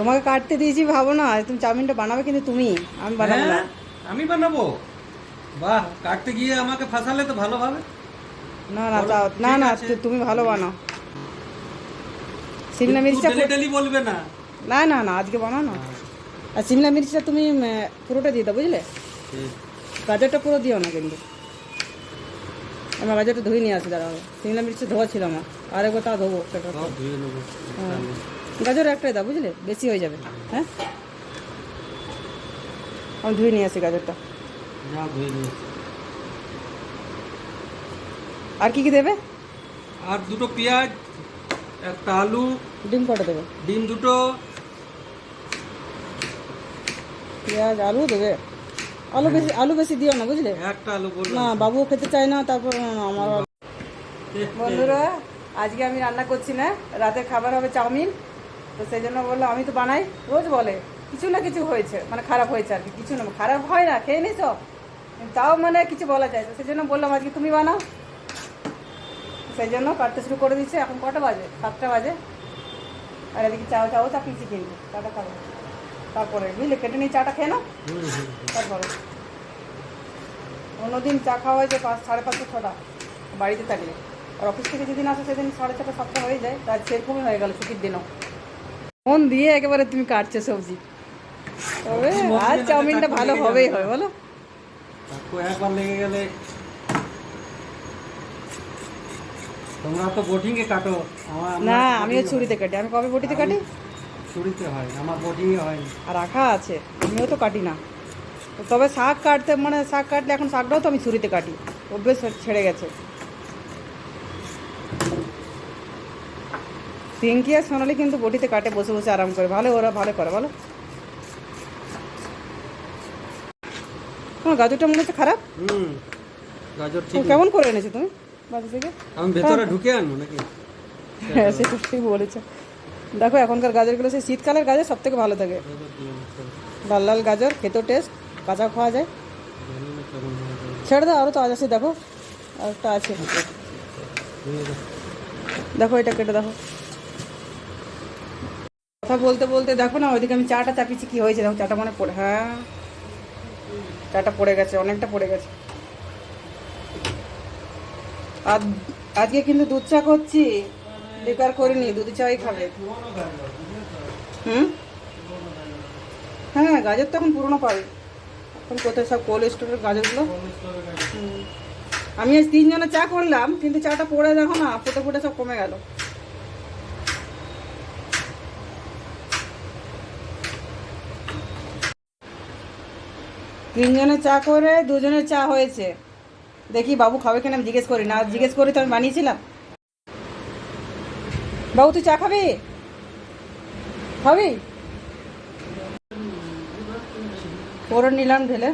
তোমাকে কাটতে দিয়েছি ভাবো না তুমি চাউমিনটা বানাবে কিন্তু তুমি আমি বানাবো না। হ্যাঁ, আমি বানাবো। বাহ কাটতে গিয়ে আমাকে ফাঁসালে তো ভালোভাবে না না বলো, চাও- না না তুমি ভালো বানাও। সিমলা মির্চটা ডেলি বলবে না। না না না আজকে বানাও না। আর সিমলা মির্চটা তুমি পুরোটা দিয়ে দাও বুঝলে। গাজরটা পুরো দিও না কিন্তু। আমার গাজরটা ধুয়ে নিয়ে আসি দাঁড়াও। সিমলা মির্চটা ধোয়া ছিল আমার। আর একবার তা ধোবো সেটা ধুয়ে নেব। হ্যাঁ। গাজর একটাই দাও বুঝলে? বেশি হয়ে যাবে। হ্যাঁ? আমি ধুয়ে নিয়ে আসি গাজরটা। আর কি কি দেবে? আর দুটো পেঁয়াজ একটা আলু ডিম কটা দেবে? ডিম দুটো। পেঁয়াজ আলু দেবে। আলু বেশি আলু বেশি দিও না বুঝলে? একটা আলু না বাবুও খেতে চায় না তারপর আমার বন্ধুরা আজকে আমি রান্না করছি না। রাতের খাবার হবে চাউমিন। তো সেই জন্য বলল, আমি তো বানাই, রোজ বলে, কিছু না কিছু হয়েছে মানে খারাপ হয়েছে আর কি, কিছু না, খারাপ হয় না, খেয়ে নিস তাও মানে কিছু বলা যায় তো সেই জন্য বললাম আজকে তুমি বানাও। সেই জন্য কাটতে শুরু করে দিচ্ছে এখন কটা বাজে? সাতটা বাজে। আর এদিকে চাও চাও চাপিয়েছি কিন্তু চাটা খাব। তারপরে বুঝলে, কেটে নিয়ে চাটা খেয়ে নাও। তারপরে। অন্যদিন চা খাওয়া হয় যে পাঁচ, সাড়ে পাঁচটা, ছটা, বাড়িতে থাকলে। আর অফিস থেকে যেদিন আসে, সেদিন সাড়ে ছটা, সাতটা হয়ে যায়। তার সেরকমই হয়ে গেল ছুটির দিনও। মন দিয়ে একেবারে তুমি কাটছো সবজি। তবে আজ চাউমিনটা ভালো হবেই। হয় বলো? একবার লেগে গেলে তোমরা তো বোটিংয়ে কাটো। না আমিও ছুরিতে কাটি। আমি কবে বটিতে কাটি? ছুরিতে হয় আমার বোটিংয়ে হয় আর রাখা আছে আমিও তো কাটি না। তবে শাক কাটতে মানে শাক কাটলে এখন শাকটাও তো আমি ছুরিতে কাটি। অভ্যেস ছেড়ে গেছে। পিঙ্কি আর সোনালি কিন্তু বটিতে কাটে বসে বসে আরাম করে। ভালো ওরা ভালো করে বলো। তোমার গাজরটা মনে হচ্ছে খারাপ? হুম গাজর ঠিক কেমন করে এনেছো তুমি? বাজার থেকে? আমি ভেতরে ঢুকে আনব নাকি? হ্যাঁ সেটা ঠিক বলেছ। দেখো এখনকার গাজরগুলো সেই শীতকালের গাজর সব থেকে ভালো থাকে। লাল লাল গাজর খেতেও টেস্ট কাঁচা খাওয়া যায়। ছেড়ে দাও আরও তো আজ আছে দেখো। আর একটা আছে। দেখো এটা কেটে দেখো কথা বলতে বলতে দেখো না, ওইদিকে আমি চাটা চাপিয়েছি, কি হয়েছে? দেখো, চাটা মানে পড়ে হ্যাঁ। চাটা পড়ে গেছে, অনেকটা পড়ে গেছে। আর আজকে কিন্তু দুধ চা করছি বেকার করিনি দুধ চাই খাবে। হুম? হ্যাঁ গাজর তো এখন পুরনো পাবে এখন কোথায় সব কোল্ড স্টোরের গাজরগুলো। আমি আজ তিনজনে চা করলাম, কিন্তু চাটা পড়ে দেখো না, ফুটে ফুটে সব কমে গেল। তিনজনে চা করে দুজনের চা হয়েছে। দেখি বাবু খাবে কিনা আমি জিজ্ঞেস করি। না জিজ্ঞেস করি তো আমি বানিয়েছিলাম। বাবু তুই চা খাবি? খাবি? করে নিলাম ঢেলে।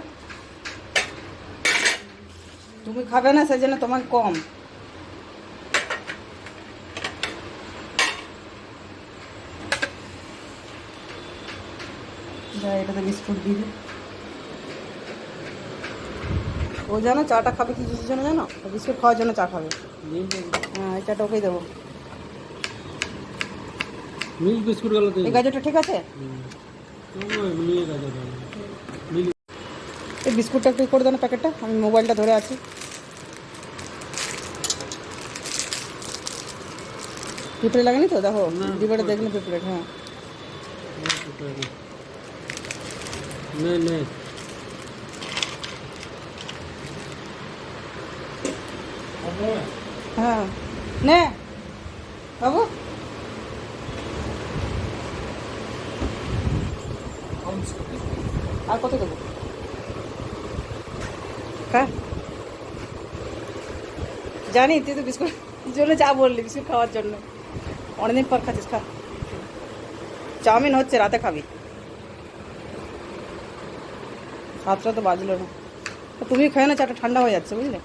তুমি খাবে না সেই জন্য তোমার কম। যা, এটাতে বিস্কুট দিয়ে ও জানো চাটা খাবে কি কিছুর জন্য জানো? বিস্কুট খাওয়ার জন্য চা খাবে। হ্যাঁ এই চাটা ওকেই দেবো। মিল্ক বিস্কুটগুলো এই গাজরটা ঠিক আছে? এই বিস্কুটটা একটু করে দেন প্যাকেটটা আমি মোবাইলটা ধরে আছি। পিঁপড়ে লাগেনি তো? দেখো ডিবাটা দেখলে পিঁপড়ে হ্যাঁ। না না। হ্যাঁ নে বাবু আর কত দেবো হ্যাঁ জানি তুই তো বিস্কুট জন্য চা বললি বিস্কুট খাওয়ার জন্য অনেকদিন পর খাচ্ছিস খা চাউমিন হচ্ছে রাতে খাবি সাতটা তো বাজলো না তো তুমি খেয়ে না চাটা ঠান্ডা হয়ে যাচ্ছে বুঝলে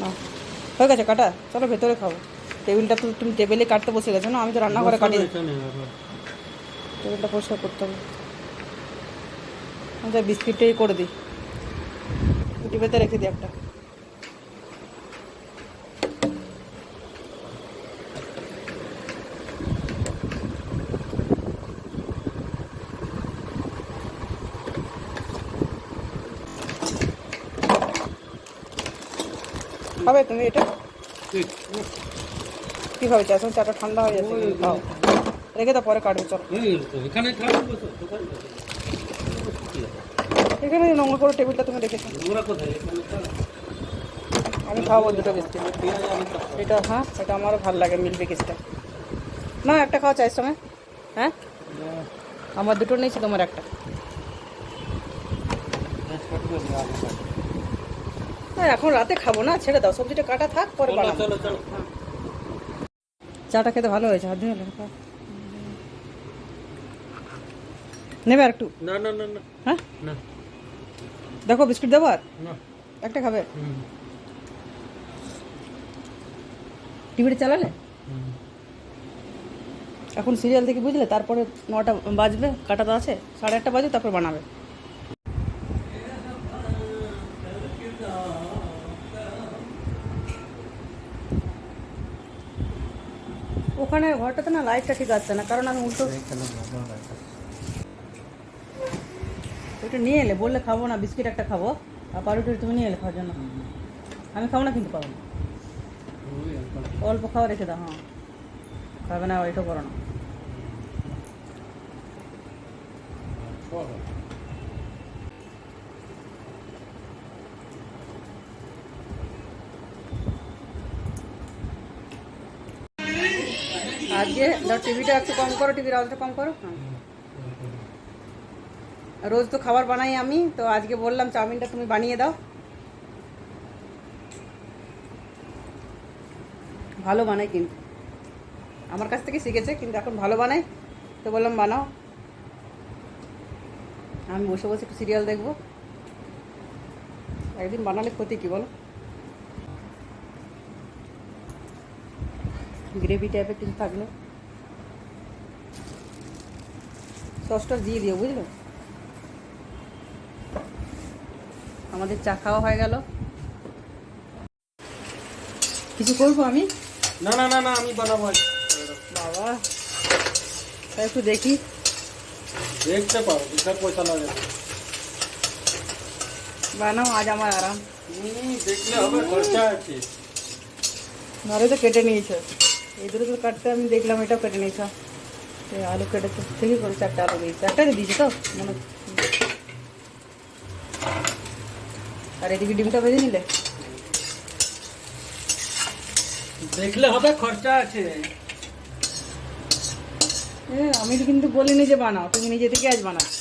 নাও। হয়ে গেছে কাটা। চলো ভেতরে খাব। টেবিলটা তো তুমি টেবিলে কাটতে বসে গেছো না? আমি তো রান্নাঘরে কাটি টেবিলটা পরিষ্কার করতে হবে। আমি তো বিস্কিটটাই করে দিই। টিপেতে রেখে দিই একটা। হবে তুমি এটা? কি হবে চা এখন চাটা ঠান্ডা হয়ে যাচ্ছে। কিন্তু খাও রেখে দাও পরে কাটবে চলো। এই তো, এখানে খাব বসো, দোকানে বসো। এখানে নোংরা করে টেবিলটা তুমি রেখেছো। ওরা কোথায়? এখানে খাও। আমি খাওয়াবো দুটো বিস্কিট পেঁয়াজ আমি খাব। এটা হ্যাঁ এটা আমারও ভালো লাগে মিল্ক বিকিসটা না একটা খাওয়া চাই সঙ্গে। হ্যাঁ? আমার দুটো নিয়েছি তোমার একটা। হ্যাঁ এখন রাতে খাব না ছেড়ে দাও সবজিটা কাটা থাক পরে বানাবো। চাটা খেতে ভালো হয়েছে হাত ধুয়ে নেবে আর একটু? না না না না। হ্যাঁ? না। দেখো বিস্কুট দেবো আর? না। একটা খাবে? টিভিটা চালালে? এখন সিরিয়াল থেকে বুঝলে তারপরে নটা বাজবে কাটা তো আছে সাড়ে আটটা বাজবে তারপর বানাবে। ওখানে ঘরটাতে না লাইটটা ঠিক আসছে না কারণ আমি উল্টো এখানে বাবা রাখা। একটু নিয়ে এলে বললে খাব না বিস্কিট একটা খাব আর পাউরুটি তুমি নিয়ে এলে খাওয়ার জন্য আমি খাব না কিন্তু পাবো না ওই অল্প। অল্প খাওয়া রেখে দাও হ্যাঁ খাবে না ওইটা করো না আজকে ধর টিভিটা একটু কম করো, টিভির আওয়াজটা কম করো। হ্যাঁ। রোজ তো খাবার বানাই আমি, তো আজকে বললাম চাউমিনটা তুমি বানিয়ে দাও। ভালো বানাই কিন্তু। আমার কাছ থেকে শিখেছে, কিন্তু এখন ভালো বানাই তো বললাম বানাও। আমি বসে বসে একটু সিরিয়াল দেখব। একদিন বানালে ক্ষতি কি বলো? গ্রেভি টাইপের কিছু থাকল। সসটা দিয়ে দিও বুঝলো? আমাদের চা খাওয়া হয়ে গেল। কিছু করব আমি? না না না না আমি বানাবো বাবা একটু দেখি। দেখতে পারো বিশাল পয়সা লাগে। বানাও আজ আমার আরাম। দেখলে হবে খরচা আছে। ঘরে তো কেটে নিয়েছো। এই তো কাটতে আমি দেখলাম এটাও কেটে নিয়েছ। আলু কেটেছে ঠিকই করে চারটে আলু দিয়েছে। চারটে দিয়েছি তো? মনে আর এদিকে ডিমটা ভেজে নিলে? দেখলে হবে খরচা আছে। আমি তো কিন্তু বলিনি যে বানাও তুমি নিজে থেকে আজ বানাচ্ছ।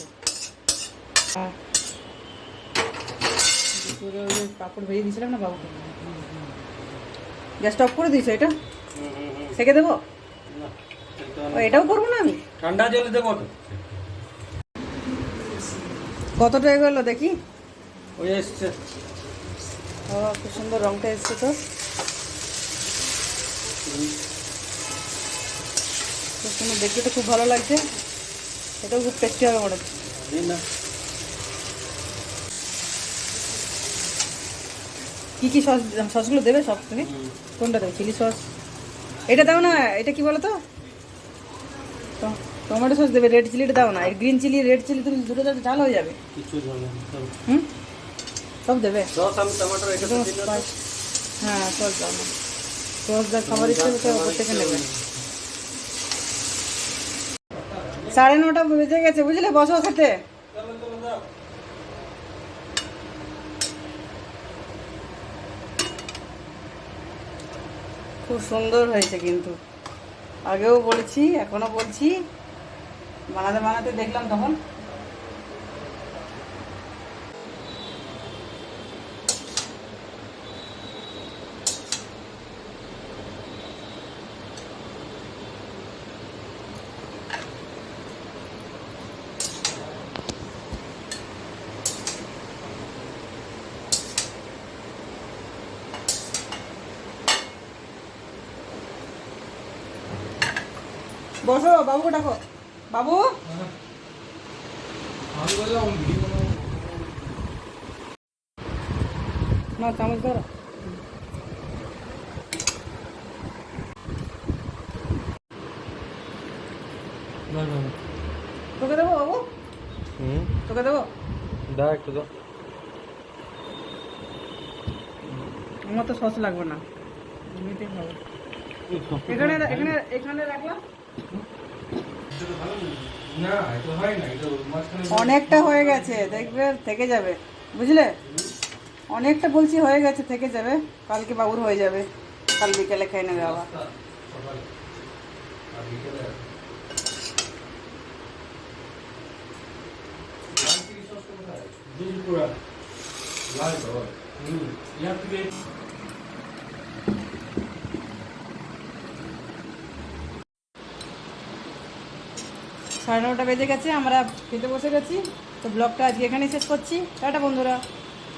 ওই ভেজে দিয়েছিলাম না বাবুকে? গ্যাসটা অফ করে দিয়েছ এটা। সেকে দেবো? ও এটাও করব না আমি? ঠান্ডা জলে দেবো কতটা এগোলো দেখি? ওই এসছে। ও খুব সুন্দর রংটা এসছে তো। খুব সুন্দর দেখতে তো খুব ভালো লাগছে। এটাও খুব টেস্টি হবে মনে হচ্ছে। কী কী সস সসগুলো দেবে সব তুমি? কোনটা দেবে? চিলি সস এটা দাও না এটা কি বলো তো? টমেটো সস দেবে রেড চিলিটা দাও না। গ্রিন চিলি রেড চিলি তুমি দুটো দাও ঝাল হয়ে যাবে। কিছু হুম? সব দেবে? সস আমি টমেটো এটা হ্যাঁ সস দাও না। সস খাবার ইচ্ছে তো ওপর থেকে নেবে। সাড়ে নটা বেজে গেছে বুঝলে? বসো খেতে। খুব সুন্দর হয়েছে কিন্তু। আগেও বলেছি এখনও বলছি। বানাতে বানাতে দেখলাম তখন। বসো বাবুকে ডাকো। বাবু? না চামচ ধরো। তোকে দেবো বাবু? হুম। তোকে দেবো? দেখ একটু দাও। আমার তো সস লাগবে না। এমনিতেই খাব এখানে এখানে এখানে রাখলাম। অনেকটা হয়ে গেছে দেখবে থেকে যাবে। বুঝলে? অনেকটা বলছি হয়ে গেছে থেকে যাবে। কালকে বাবুর হয়ে যাবে। কাল বিকেলে খেয়ে নেবে আবার। দুপুরা লাল হুম সাড়ে নটা বেজে গেছে, আমরা খেতে বসে গেছি। তো ব্লগটা আজকে এখানেই শেষ করছি। টাটা, বন্ধুরা।